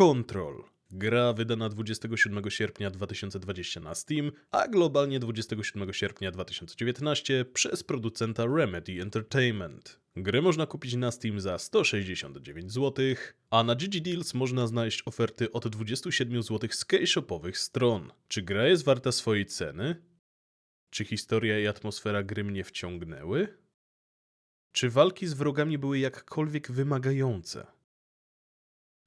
Control. Gra wydana 27 sierpnia 2020 na Steam, a globalnie 27 sierpnia 2019 przez producenta Remedy Entertainment. Grę można kupić na Steam za 169 zł, a na GG Deals można znaleźć oferty od 27 zł z shopowych stron. Czy gra jest warta swojej ceny? Czy historia i atmosfera gry mnie wciągnęły? Czy walki z wrogami były jakkolwiek wymagające?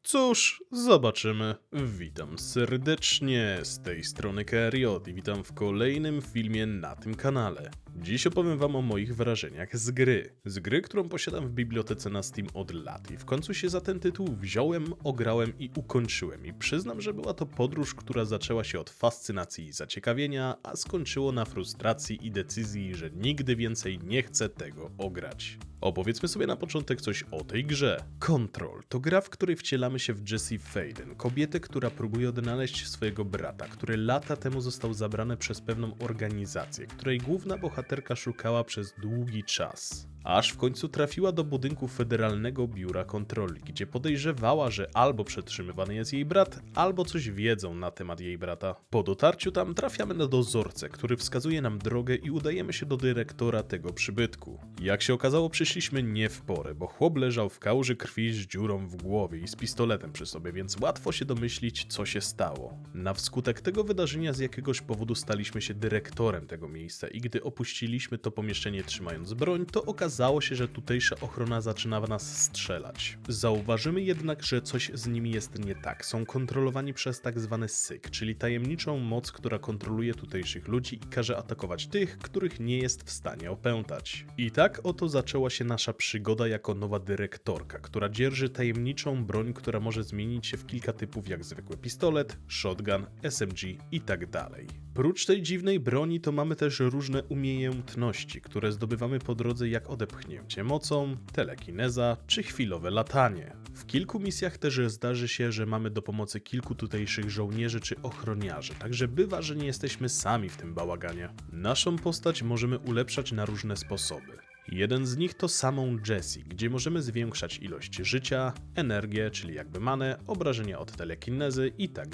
Cóż, zobaczymy. Witam serdecznie z tej strony Kariot i witam w kolejnym filmie na tym kanale. Dziś opowiem wam o moich wrażeniach z gry. Z gry, którą posiadam w bibliotece na Steam od lat i w końcu się za ten tytuł wziąłem, ograłem i ukończyłem. I przyznam, że była to podróż, która zaczęła się od fascynacji i zaciekawienia, a skończyło na frustracji i decyzji, że nigdy więcej nie chcę tego ograć. Opowiedzmy sobie na początek coś o tej grze. Control to gra, w której wcielamy się w Jessie Faden, kobietę, która próbuje odnaleźć swojego brata, który lata temu został zabrany przez pewną organizację, której główna bohaterka szukała przez długi czas. Aż w końcu trafiła do budynku Federalnego Biura Kontroli, gdzie podejrzewała, że albo przetrzymywany jest jej brat, albo coś wiedzą na temat jej brata. Po dotarciu tam trafiamy na dozorcę, który wskazuje nam drogę i udajemy się do dyrektora tego przybytku. Jak się okazało, przyszliśmy nie w porę, bo chłop leżał w kałuży krwi z dziurą w głowie i z pistoletem przy sobie, więc łatwo się domyślić, co się stało. Na wskutek tego wydarzenia z jakiegoś powodu staliśmy się dyrektorem tego miejsca i gdy opuściliśmy to pomieszczenie trzymając broń, to okazało się, że tutejsza ochrona zaczyna w nas strzelać. Zauważymy jednak, że coś z nimi jest nie tak. Są kontrolowani przez tak zwany syk, czyli tajemniczą moc, która kontroluje tutejszych ludzi i każe atakować tych, których nie jest w stanie opętać. I tak oto zaczęła się nasza przygoda jako nowa dyrektorka, która dzierży tajemniczą broń, która może zmienić się w kilka typów jak zwykły pistolet, shotgun, SMG i tak dalej. Prócz tej dziwnej broni to mamy też różne umiejętności, które zdobywamy po drodze jak odepchnięcie mocą, telekineza czy chwilowe latanie. W kilku misjach też zdarzy się, że mamy do pomocy kilku tutejszych żołnierzy czy ochroniarzy, także bywa, że nie jesteśmy sami w tym bałaganie. Naszą postać możemy ulepszać na różne sposoby. Jeden z nich to samą Jessie, gdzie możemy zwiększać ilość życia, energię, czyli jakby manę, obrażenia od telekinezy i tak.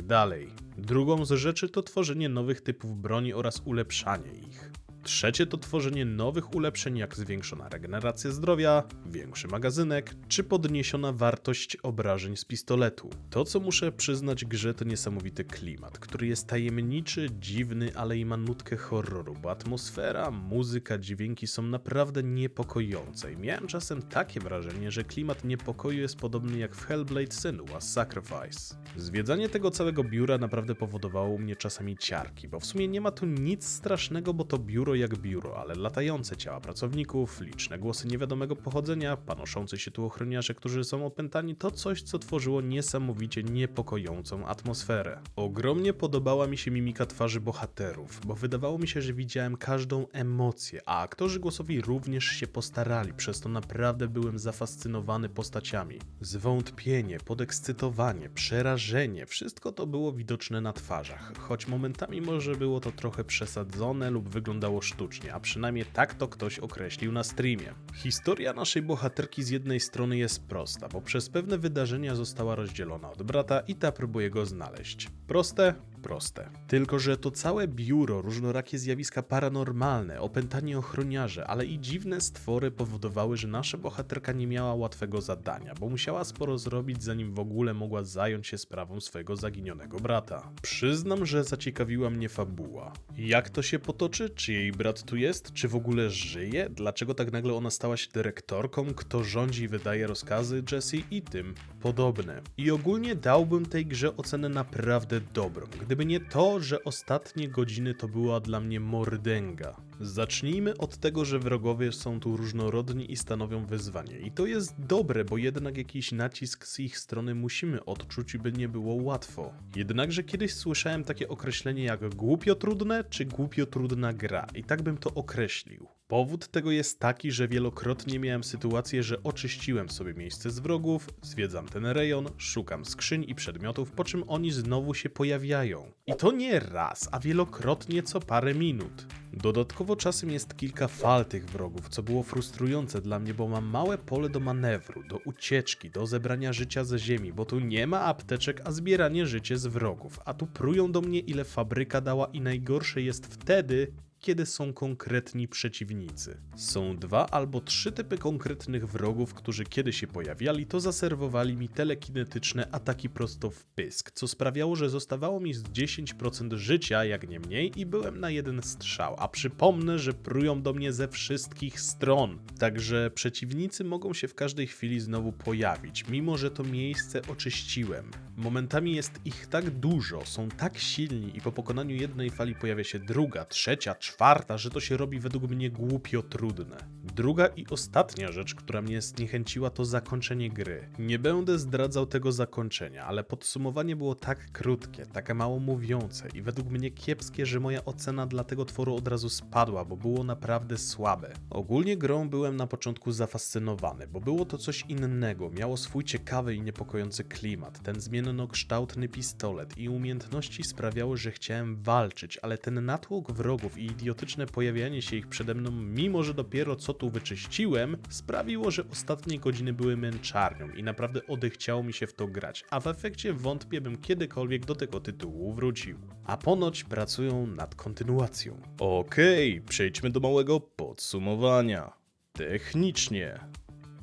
Drugą z rzeczy to tworzenie nowych typów broni oraz ulepszanie ich. Trzecie to tworzenie nowych ulepszeń jak zwiększona regeneracja zdrowia, większy magazynek czy podniesiona wartość obrażeń z pistoletu. To co muszę przyznać grze to niesamowity klimat, który jest tajemniczy, dziwny, ale i ma nutkę horroru, bo atmosfera, muzyka, dźwięki są naprawdę niepokojące i miałem czasem takie wrażenie, że klimat niepokoju jest podobny jak w Hellblade Senua's Sacrifice. Zwiedzanie tego całego biura naprawdę powodowało u mnie czasami ciarki, bo w sumie nie ma tu nic strasznego, bo to biuro jak biuro, ale latające ciała pracowników, liczne głosy niewiadomego pochodzenia, panoszący się tu ochroniarze, którzy są opętani, to coś, co tworzyło niesamowicie niepokojącą atmosferę. Ogromnie podobała mi się mimika twarzy bohaterów, bo wydawało mi się, że widziałem każdą emocję, a aktorzy głosowi również się postarali, przez to naprawdę byłem zafascynowany postaciami. Zwątpienie, podekscytowanie, przerażenie, wszystko to było widoczne na twarzach, choć momentami może było to trochę przesadzone lub wyglądało sztucznie, a przynajmniej tak to ktoś określił na streamie. Historia naszej bohaterki z jednej strony jest prosta, bo przez pewne wydarzenia została rozdzielona od brata i ta próbuje go znaleźć. Proste? Proste. Tylko, że to całe biuro, różnorakie zjawiska paranormalne, opętani ochroniarze, ale i dziwne stwory powodowały, że nasza bohaterka nie miała łatwego zadania, bo musiała sporo zrobić, zanim w ogóle mogła zająć się sprawą swojego zaginionego brata. Przyznam, że zaciekawiła mnie fabuła. Jak to się potoczy? Czy jej brat tu jest? Czy w ogóle żyje? Dlaczego tak nagle ona stała się dyrektorką? Kto rządzi i wydaje rozkazy Jessie i tym podobne. I ogólnie dałbym tej grze ocenę naprawdę dobrą, gdyby nie to, że ostatnie godziny to była dla mnie mordęga. Zacznijmy od tego, że wrogowie są tu różnorodni i stanowią wyzwanie. I to jest dobre, bo jednak jakiś nacisk z ich strony musimy odczuć, by nie było łatwo. Jednakże kiedyś słyszałem takie określenie jak głupio trudne czy głupio trudna gra i tak bym to określił. Powód tego jest taki, że wielokrotnie miałem sytuację, że oczyściłem sobie miejsce z wrogów, zwiedzam ten rejon, szukam skrzyń i przedmiotów, po czym oni znowu się pojawiają. I to nie raz, a wielokrotnie co parę minut. Dodatkowo czasem jest kilka fal tych wrogów, co było frustrujące dla mnie, bo mam małe pole do manewru, do ucieczki, do zebrania życia ze ziemi, bo tu nie ma apteczek, a zbieranie życie z wrogów. A tu prują do mnie ile fabryka dała i najgorsze jest wtedy, kiedy są konkretni przeciwnicy. Są dwa albo trzy typy konkretnych wrogów, którzy kiedy się pojawiali, to zaserwowali mi telekinetyczne ataki prosto w pysk, co sprawiało, że zostawało mi z 10% życia, jak nie mniej, i byłem na jeden strzał. A przypomnę, że prują do mnie ze wszystkich stron. Także przeciwnicy mogą się w każdej chwili znowu pojawić, mimo że to miejsce oczyściłem. Momentami jest ich tak dużo, są tak silni i po pokonaniu jednej fali pojawia się druga, trzecia, czwarta, że to się robi według mnie głupio trudne. Druga i ostatnia rzecz, która mnie zniechęciła, to zakończenie gry. Nie będę zdradzał tego zakończenia, ale podsumowanie było tak krótkie, takie mało mówiące i według mnie kiepskie, że moja ocena dla tego tworu od razu spadła, bo było naprawdę słabe. Ogólnie grą byłem na początku zafascynowany, bo było to coś innego, miało swój ciekawy i niepokojący klimat, ten zmiennokształtny pistolet i umiejętności sprawiały, że chciałem walczyć, ale ten natłok wrogów i idiotyczne pojawianie się ich przede mną, mimo że dopiero co tu wyczyściłem, sprawiło, że ostatnie godziny były męczarnią i naprawdę odechciało mi się w to grać, a w efekcie wątpię bym kiedykolwiek do tego tytułu wrócił. A ponoć pracują nad kontynuacją. Okej, przejdźmy do małego podsumowania. Technicznie.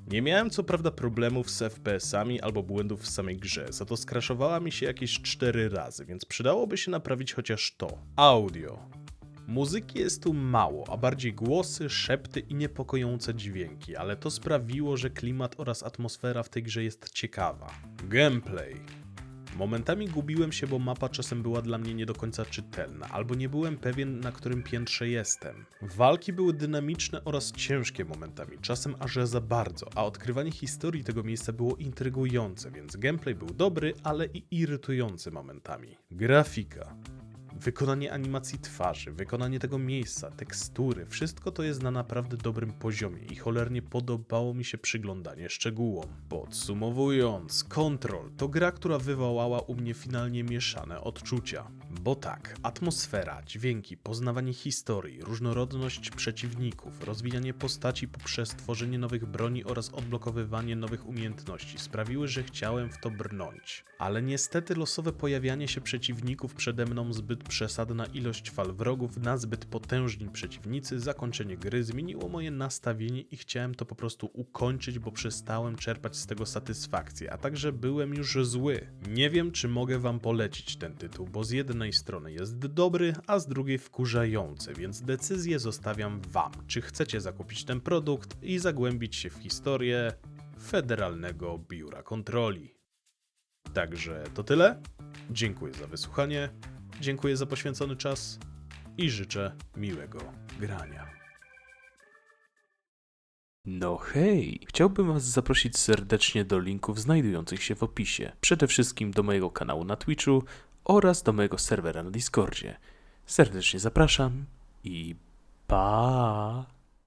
Nie miałem co prawda problemów z FPS-ami albo błędów w samej grze, za to skraszowała mi się jakieś 4 razy, więc przydałoby się naprawić chociaż to. Audio. Muzyki jest tu mało, a bardziej głosy, szepty i niepokojące dźwięki, ale to sprawiło, że klimat oraz atmosfera w tej grze jest ciekawa. Gameplay. Momentami gubiłem się, bo mapa czasem była dla mnie nie do końca czytelna, albo nie byłem pewien, na którym piętrze jestem. Walki były dynamiczne oraz ciężkie momentami, czasem aż za bardzo, a odkrywanie historii tego miejsca było intrygujące, więc gameplay był dobry, ale i irytujący momentami. Grafika. Wykonanie animacji twarzy, wykonanie tego miejsca, tekstury, wszystko to jest na naprawdę dobrym poziomie i cholernie podobało mi się przyglądanie szczegółom. Podsumowując, Control to gra, która wywołała u mnie finalnie mieszane odczucia. Bo tak, atmosfera, dźwięki, poznawanie historii, różnorodność przeciwników, rozwijanie postaci poprzez tworzenie nowych broni oraz odblokowywanie nowych umiejętności sprawiły, że chciałem w to brnąć. Ale niestety losowe pojawianie się przeciwników przede mną zbyt przesadna ilość fal wrogów na zbyt potężni przeciwnicy, zakończenie gry zmieniło moje nastawienie i chciałem to po prostu ukończyć, bo przestałem czerpać z tego satysfakcję, a także byłem już zły. Nie wiem, czy mogę wam polecić ten tytuł, bo z jednej strony jest dobry, a z drugiej wkurzający, więc decyzję zostawiam wam, czy chcecie zakupić ten produkt i zagłębić się w historię Federalnego Biura Kontroli. Także to tyle. Dziękuję za wysłuchanie. Dziękuję za poświęcony czas i życzę miłego grania. No hej, chciałbym Was zaprosić serdecznie do linków znajdujących się w opisie. Przede wszystkim do mojego kanału na Twitchu oraz do mojego serwera na Discordzie. Serdecznie zapraszam i pa!